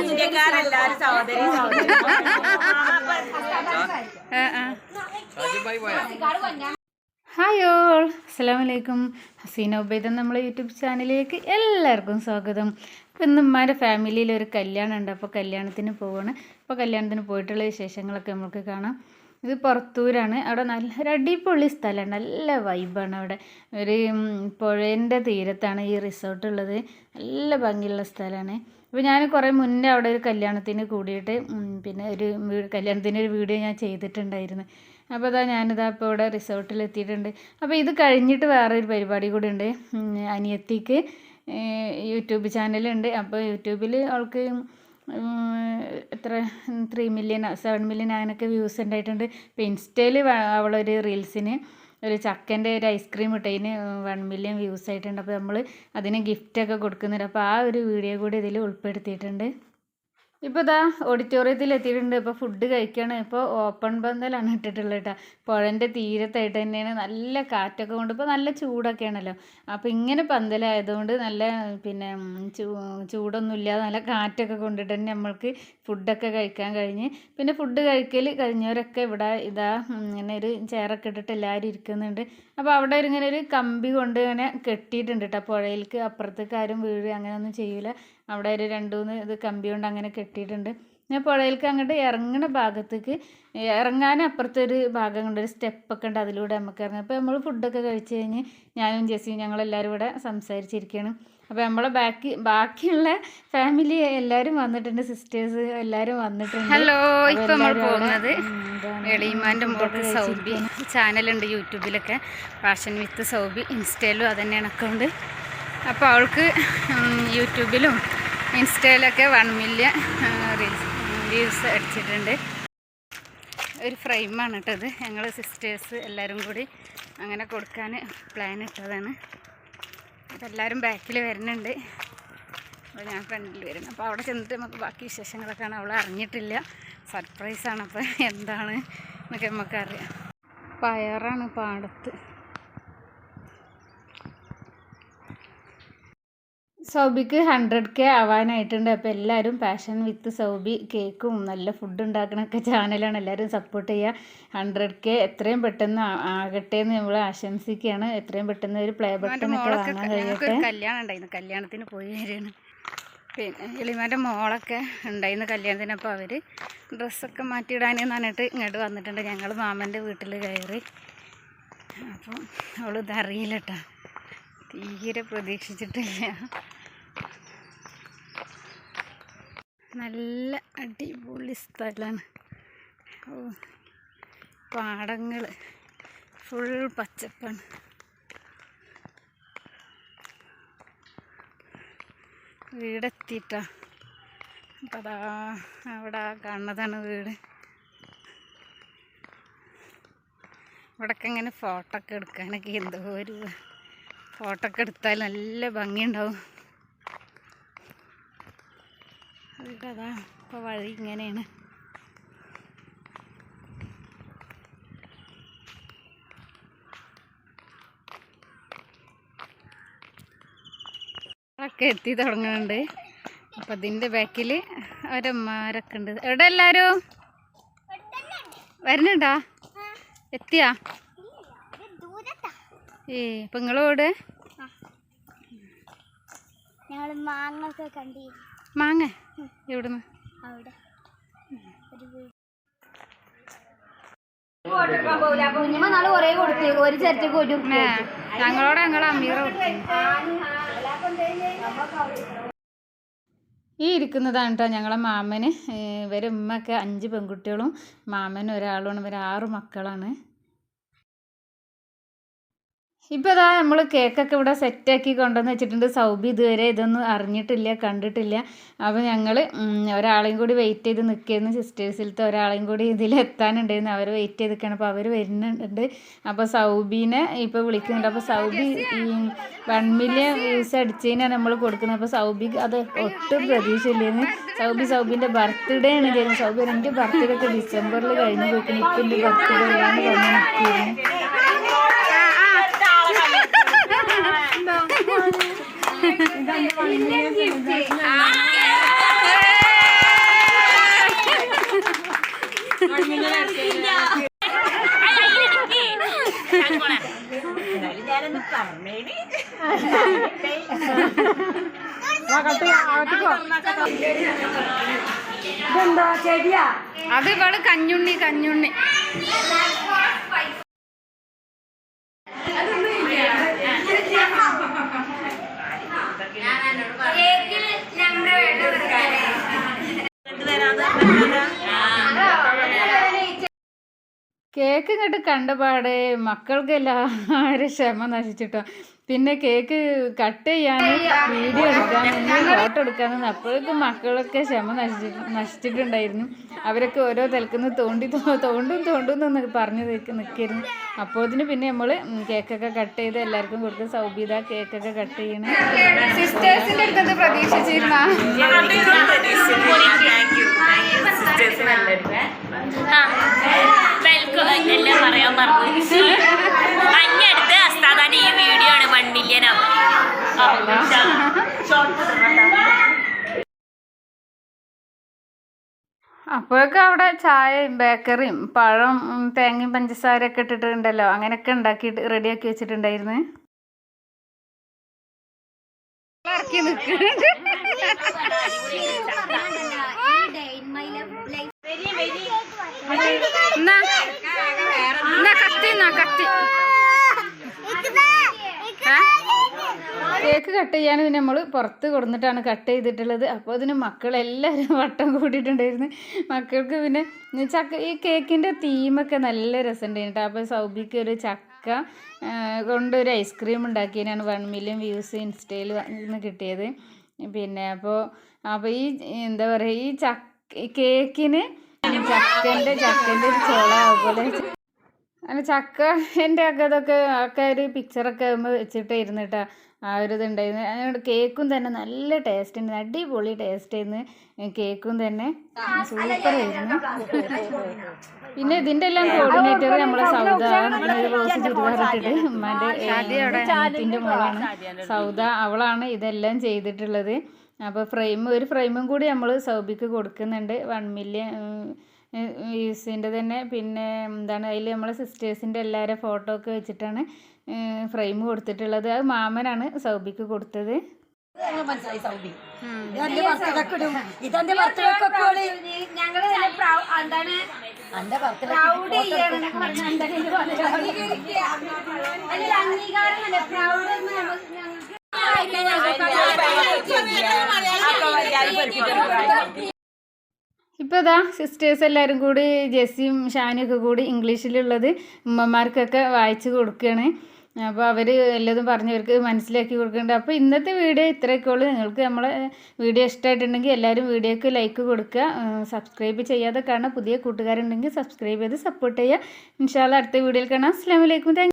ഇന്ത്യക്കാരെല്ലാരും സഹോദരി ഹായ് ഹസീന ഉബൈദ നമ്മളെ യൂട്യൂബ് ചാനലിലേക്ക് എല്ലാവർക്കും സ്വാഗതം. ഇപ്പം ഇന്ന് ഉമ്മാന്റെ ഫാമിലിയിൽ ഒരു കല്യാണം ഉണ്ട് അപ്പോൾ കല്യാണത്തിന് പോവാണ്. അപ്പോൾ കല്യാണത്തിന് പോയിട്ടുള്ള വിശേഷങ്ങളൊക്കെ നമുക്ക് കാണാം. ഇത് പുറത്തൂരാണ്. അവിടെ നല്ല അടിപൊളി സ്ഥലമാണ് നല്ല വൈബാണ് അവിടെ. ഒരു പുഴേന്റെ തീരത്താണ് ഈ റിസോർട്ട് ഉള്ളത്. നല്ല ഭംഗിയുള്ള സ്ഥലമാണ്. അപ്പോൾ ഞാൻ കുറേ മുന്നേ അവിടെ ഒരു കല്യാണത്തിന് കൂടിയിട്ട് പിന്നെ ഒരു കല്യാണത്തിന് ഒരു വീഡിയോ ഞാൻ ചെയ്തിട്ടുണ്ടായിരുന്നു. അപ്പോൾ അതാ ഞാനിതാ ഇപ്പോൾ ഇവിടെ റിസോർട്ടിൽ എത്തിയിട്ടുണ്ട്. അപ്പോൾ ഇത് കഴിഞ്ഞിട്ട് വേറെ ഒരു പരിപാടി കൂടി ഉണ്ട്. അനിയത്തിക്ക് യൂട്യൂബ് ചാനലുണ്ട് അപ്പോൾ യൂട്യൂബിൽ അവൾക്ക് എത്ര ത്രീ മില്യൺ സെവൻ മില്യൺ അങ്ങനെയൊക്കെ വ്യൂസ് ഉണ്ടായിട്ടുണ്ട്. ഇപ്പോൾ ഇൻസ്റ്റയിൽ അവളൊരു റീൽസിന് ഒരു ചക്കന്റെ ഒരു ഐസ്ക്രീം ഇട്ടതിന് വൺ മില്യൺ വ്യൂസ് ആയിട്ടുണ്ട്. അപ്പോൾ നമ്മൾ അതിന് ഗിഫ്റ്റൊക്കെ കൊടുക്കുന്നുണ്ട്. അപ്പോൾ ആ ഒരു വീഡിയോ കൂടി ഇതിൽ ഉൾപ്പെടുത്തിയിട്ടുണ്ട്. ഇപ്പോൾ ഇതാ ഓഡിറ്റോറിയത്തിൽ എത്തിയിട്ടുണ്ട് ഇപ്പോൾ ഫുഡ് കഴിക്കുകയാണ് ഇപ്പോൾ ഓപ്പൺ പന്തലാണ് ഇട്ടിട്ടുള്ളത് കേട്ടോ പുഴന്റെ തീരത്തായിട്ട് തന്നെയാണ് നല്ല കാറ്റൊക്കെ കൊണ്ട്. ഇപ്പോൾ നല്ല ചൂടൊക്കെയാണല്ലോ. അപ്പോൾ ഇങ്ങനെ പന്തലായതുകൊണ്ട് നല്ല പിന്നെ ചൂടൊന്നും ഇല്ലാതെ നല്ല കാറ്റൊക്കെ കൊണ്ടിട്ട് തന്നെ നമ്മൾക്ക് ഫുഡൊക്കെ കഴിക്കാൻ കഴിഞ്ഞ്. പിന്നെ ഫുഡ് കഴിക്കൽ കഴിഞ്ഞവരൊക്കെ ഇവിടെ ഇതാ ഇങ്ങനെ ഒരു ചെയറൊക്കെ ഇട്ടിട്ട് എല്ലാവരും ഇരിക്കുന്നുണ്ട്. അപ്പോൾ അവിടെ ഇങ്ങനെ ഒരു കമ്പി കൊണ്ട് ഇങ്ങനെ കെട്ടിയിട്ടുണ്ട് കേട്ടോ പുഴയിലേക്ക് അപ്പുറത്തേക്ക് ആരും വീഴുക അങ്ങനെയൊന്നും ചെയ്യൂല. അവിടെ ഒരു രണ്ട് മൂന്ന് ഇത് കമ്പി കൊണ്ട് അങ്ങനെ കെട്ടിയിട്ടുണ്ട്. ഞാൻ പുഴയിലേക്ക് അങ്ങോട്ട് ഇറങ്ങുന്ന ഭാഗത്തേക്ക് ഇറങ്ങാൻ അപ്പുറത്തെ ഒരു ഭാഗം കൊണ്ട് ഒരു സ്റ്റെപ്പൊക്കെ ഉണ്ട് അതിലൂടെ നമുക്ക് ഇറങ്ങാം. അപ്പോൾ നമ്മൾ ഫുഡൊക്കെ കഴിച്ച് കഴിഞ്ഞ് ഞാനും ജെസ്സിയും ഞങ്ങളെല്ലാവരും ഇവിടെ സംസാരിച്ചിരിക്കുകയാണ്. അപ്പോൾ നമ്മളെ ബാക്കി ബാക്കിയുള്ള ഫാമിലി എല്ലാവരും വന്നിട്ടുണ്ട് സിസ്റ്റേഴ്സ് എല്ലാവരും വന്നിട്ടുണ്ട്. ഹലോ ഇപ്പോൾ ഇപ്പൊ നമ്മൾ പോകുന്നത് എളിമാന്റെ ഫുഡൊക്കെ സൗബി ചാനലുണ്ട് യൂട്യൂബിലൊക്കെ. ഫാഷൻ വിത്ത് സൗബി ഇൻസ്റ്റയിലും അതുതന്നെ അക്കൗണ്ട്. അപ്പോൾ അവൾക്ക് യൂട്യൂബിലും ഇൻസ്റ്റയിലൊക്കെ വൺ മില്യൺ വ്യൂസ് അടിച്ചിട്ടുണ്ട്. ഒരു ഫ്രെയിമാണ് കേട്ടത് ഞങ്ങൾ സിസ്റ്റേഴ്സ് എല്ലാവരും കൂടി അങ്ങനെ കൊടുക്കാൻ പ്ലാൻ ഇട്ടതാണ്. അപ്പോൾ എല്ലാവരും ബാക്കിൽ വരുന്നുണ്ട്. അപ്പോൾ ഞാൻ ഫ്രണ്ടിൽ വരുന്നു. അപ്പോൾ അവിടെ ചെന്നിട്ട് നമുക്ക് ബാക്കി വിശേഷങ്ങളൊക്കെയാണ് അവൾ അറിഞ്ഞിട്ടില്ല. സർപ്രൈസാണ് അപ്പോൾ എന്താണ് എന്നൊക്കെ നമുക്കറിയാം. പയറാണ് പാടത്ത്. സൗബിക്ക് ഹൺഡ്രഡ് കെ ആവാനായിട്ടുണ്ട്. അപ്പോൾ എല്ലാവരും പാഷൻ വിത്ത് സൗബി കേക്കും. നല്ല ഫുഡ് ഉണ്ടാക്കണൊക്കെ ചാനലാണ് എല്ലാവരും സപ്പോർട്ട് ചെയ്യുക ഹൺഡ്രഡ് കെ എത്രയും പെട്ടെന്ന് ആകട്ടെ എന്ന് നമ്മൾ ആശംസിക്കുകയാണ്. എത്രയും പെട്ടെന്ന് ഒരു പ്ലേ ബട്ടൺ ഒക്കെ വാങ്ങാൻ കഴിയട്ടെ. കല്യാണം ഉണ്ടായിരുന്നു. കല്യാണത്തിന് പോയി വരികയാണ്. പിന്നെ എളിമാന്റെ മോളൊക്കെ ഉണ്ടായിരുന്നു കല്യാണത്തിന്. അപ്പോൾ അവർ ഡ്രസ്സൊക്കെ മാറ്റിയിടാനെന്ന് പറഞ്ഞിട്ട് ഇങ്ങോട്ട് വന്നിട്ടുണ്ട്. ഞങ്ങൾ മാമന്റെ വീട്ടിൽ കയറി. അപ്പം അവൾ ഇതറിയില്ല കേട്ടോ തീരെ പ്രതീക്ഷിച്ചിട്ടില്ല. നല്ല അടിപൊളി സ്ഥലമാണ് പാടങ്ങൾ ഫുൾ പച്ചപ്പാണ്. വീടെത്തിയിട്ടാ അപ്പം അതാ അവിടെ കാണുന്നതാണ് വീട്. ഇവിടൊക്കെ ഇങ്ങനെ ഫോട്ടോ ഒക്കെ എടുക്കാനൊക്കെ എന്തോ ഒരു ഫോട്ടോ ഒക്കെ എടുത്താൽ നല്ല ഭംഗിയുണ്ടാവും. അതാ ഇപ്പോൾ വഴി ഇങ്ങനെയാണ്. ഒക്കെ എത്തി തുടങ്ങുന്നുണ്ട് അപ്പം അതിന്റെ ബാക്കിൽ ഒരമ്മമാരൊക്കെ ഉണ്ട്. എവിടെ എല്ലാവരും വരുന്നുണ്ടാ? എത്തിയാ? ഏ അപ്പം നിങ്ങളോട്? മാങ്ങ ഒക്കെ കണ്ടിരുന്നു. മാങ്ങ എവിടുന്ന് കുറേ കൊടുത്തു ഒരു ഞങ്ങളോട് ഞങ്ങൾ അമ്മീറ ഈ ഇരിക്കുന്നതാണ് കേട്ടോ ഞങ്ങളെ മാമന്. ഇവരുമ്മൊക്കെ ഇവരെ അഞ്ച് പെൺകുട്ടികളും മാമൻ ഒരാളുമാണ് ഇവർ ആറ് മക്കളാണ്. ഇപ്പോൾ ഇതാ നമ്മൾ കേക്കൊക്കെ ഇവിടെ സെറ്റാക്കി കൊണ്ടുവന്ന് വെച്ചിട്ടുണ്ട്. സൗബി ഇതുവരെ ഇതൊന്നും അറിഞ്ഞിട്ടില്ല കണ്ടിട്ടില്ല. അപ്പോൾ ഞങ്ങൾ ഒരാളെയും കൂടി വെയിറ്റ് ചെയ്ത് നിൽക്കുന്നു സിസ്റ്റേഴ്സിലത്തെ ഒരാളെയും കൂടി ഇതിൽ എത്താനുണ്ടായിരുന്നു. അവർ വെയിറ്റ് ചെയ്ത് നിൽക്കണം അപ്പോൾ അവർ വരുന്നുണ്ട്. അപ്പോൾ സൗബീനെ ഇപ്പോൾ വിളിക്കുന്നുണ്ട്. അപ്പോൾ സൗബി ഈ വൺ മില്യൺ വ്യൂസ് അടിച്ചതിനാണ് നമ്മൾ കൊടുക്കുന്നത്. അപ്പോൾ സൗബി അത് ഒട്ടും പ്രതീക്ഷയില്ലായിരുന്നു. സൗബി സൗബിന്റെ ബർത്ത്ഡേ ആണ്. ചെയ്യുന്നത് സൗബി എന്റെ ബർത്ത്ഡേ ഒക്കെ ഡിസംബറിൽ കഴിഞ്ഞ് പോയിക്കണം. ഇപ്പം എന്റെ ബർത്ത്ഡേ ആണ് പറഞ്ഞു അത് ഇവൾ കഞ്ഞുണ്ണി കഞ്ഞുണ്ണി കേക്ക് ഇങ്ങോട്ട് കണ്ടപാടെ മക്കൾക്ക് എല്ലാവരും ക്ഷമ നശിച്ചിട്ടോ. പിന്നെ കേക്ക് കട്ട് ചെയ്യാൻ വീഡിയോ എടുക്കാൻ ഫോട്ടോ എടുക്കാമെന്ന് അപ്പോഴേക്കും മക്കളൊക്കെ ക്ഷമ നശിച്ചി നശിച്ചിട്ടുണ്ടായിരുന്നു. അവരൊക്കെ ഓരോ തലക്കുന്ന് തോണ്ടി തോണ്ടും തോണ്ടും എന്ന് പറഞ്ഞു നിൽക്കായിരുന്നു അതിന് പിന്നെ നമ്മൾ കേക്കൊക്കെ കട്ട് ചെയ്ത് എല്ലാവർക്കും കൊടുത്ത് സൗബീത കേക്കൊക്കെ കട്ട് ചെയ്യണം. സിസ്റ്റേഴ്സിന്റെ അടുത്തത് പ്രതീക്ഷിച്ചിരുന്ന. എല്ലാം പറയാൻ പറഞ്ഞു അഞ്ഞടുത്ത് അസ്താദാന്റെ ഈ വീഡിയോ ആണ് വൺ മില്യൺ അപ്പോഴൊക്കെ അവിടെ ചായയും ബേക്കറിയും പഴം തേങ്ങയും പഞ്ചസാരയൊക്കെ ഇട്ടിട്ടുണ്ടല്ലോ. അങ്ങനെയൊക്കെ ഉണ്ടാക്കിയിട്ട് റെഡിയാക്കി വെച്ചിട്ടുണ്ടായിരുന്നു. ഇറക്കി നിൽക്കുന്നുണ്ട് എന്നാ എന്നാ കത്തി കേക്ക് കട്ട് ചെയ്യാൻ ഇതിന് നമ്മൾ പുറത്ത് കൊടുത്തിട്ടാണ് കട്ട് ചെയ്തിട്ടുള്ളത്. അപ്പോൾ ഇതിന് മക്കളെല്ലാവരും വട്ടം കൂടിയിട്ടുണ്ടായിരുന്നു. മക്കൾക്ക് പിന്നെ ചക്ക ഈ കേക്കിന്റെ തീമൊക്കെ നല്ല രസമുണ്ടായിരുന്നു അപ്പോൾ സൗബിക്ക് ഒരു ചക്ക കൊണ്ടൊരു ഐസ്ക്രീം ഉണ്ടാക്കിയതിനാണ് വൺ മില്യൺ വ്യൂസ് ഇൻസ്റ്റയിൽ നിന്ന് കിട്ടിയത്. പിന്നെ അപ്പോൾ അപ്പോൾ ഈ എന്താ പറയുക ഈ ചക്ക കേക്കിന് ചക്കന്റെ ചക്കന്റെ ഒരു ചോള അതുപോലെ അങ്ങനെ ചക്ക എന്റെ ഒക്കെ അതൊക്കെ ഒക്കെ ഒരു പിക്ചറൊക്കെ വെച്ചിട്ട് ഇരുന്നിട്ടാ ആ ഒരു ഇതുണ്ടായിരുന്നു അതിനോട് കേക്കും തന്നെ നല്ല ടേസ്റ്റ് ഉണ്ട് അടിപൊളി ടേസ്റ്റ് ആയിരുന്നു കേക്കും തന്നെ. സൂപ്പർ ആയിരുന്നു. പിന്നെ ഇതിന്റെ എല്ലാം കോർഡിനേറ്റർ നമ്മളെ സൗദ റോസ് ചുരിദാറിട്ടിട്ട് ഉമ്മാന്റെ മോളാണ്. സൗദ അവളാണ് ഇതെല്ലാം ചെയ്തിട്ടുള്ളത്. അപ്പോൾ ഫ്രെയിം ഒരു ഫ്രെയിമും കൂടി നമ്മൾ സൗബിക്ക് കൊടുക്കുന്നുണ്ട്. വൺ മില്യൺ വ്യൂസിന്റെ തന്നെ. പിന്നെ എന്താണ് അതിൽ നമ്മളെ സിസ്റ്റേഴ്സിന്റെ എല്ലാവരും ഫോട്ടോ ഒക്കെ വെച്ചിട്ടാണ് ഫ്രെയിം കൊടുത്തിട്ടുള്ളത്. അത് മാമനാണ് സൗബിക്ക് കൊടുത്തത്. ഇതെന്റെ ബർത്ത്ഡേക്കിടും ഇതെന്റെ ഞങ്ങൾ എന്താണ്? എന്റെ ബർത്ത്ഡേ ഞങ്ങൾക്ക് ഇപ്പോൾ ഇതാ സിസ്റ്റേഴ്സ് എല്ലാവരും കൂടി ജെസ്സിയും ഷാനിയൊക്കെ കൂടി ഇംഗ്ലീഷിലുള്ളത് ഉമ്മമാർക്കൊക്കെ വായിച്ചു കൊടുക്കുകയാണ് അപ്പോൾ അവർ എല്ലാതും പറഞ്ഞവർക്ക് മനസ്സിലാക്കി കൊടുക്കുന്നുണ്ട് അപ്പോൾ ഇന്നത്തെ വീഡിയോ ഇത്രയൊക്കെ ഉള്ളൂ. നിങ്ങൾക്ക് നമ്മളെ വീഡിയോ ഇഷ്ടമായിട്ടുണ്ടെങ്കിൽ എല്ലാവരും വീഡിയോക്ക് ലൈക്ക് കൊടുക്കുക. സബ്സ്ക്രൈബ് ചെയ്യാതെ കാണാം പുതിയ കൂട്ടുകാരുണ്ടെങ്കിൽ സബ്സ്ക്രൈബ് ചെയ്ത് സപ്പോർട്ട് ചെയ്യുക. ഇൻഷാല്ല അടുത്ത വീഡിയോയിൽ കാണാം. അസ്സാം വലൈക്കും താങ്ക്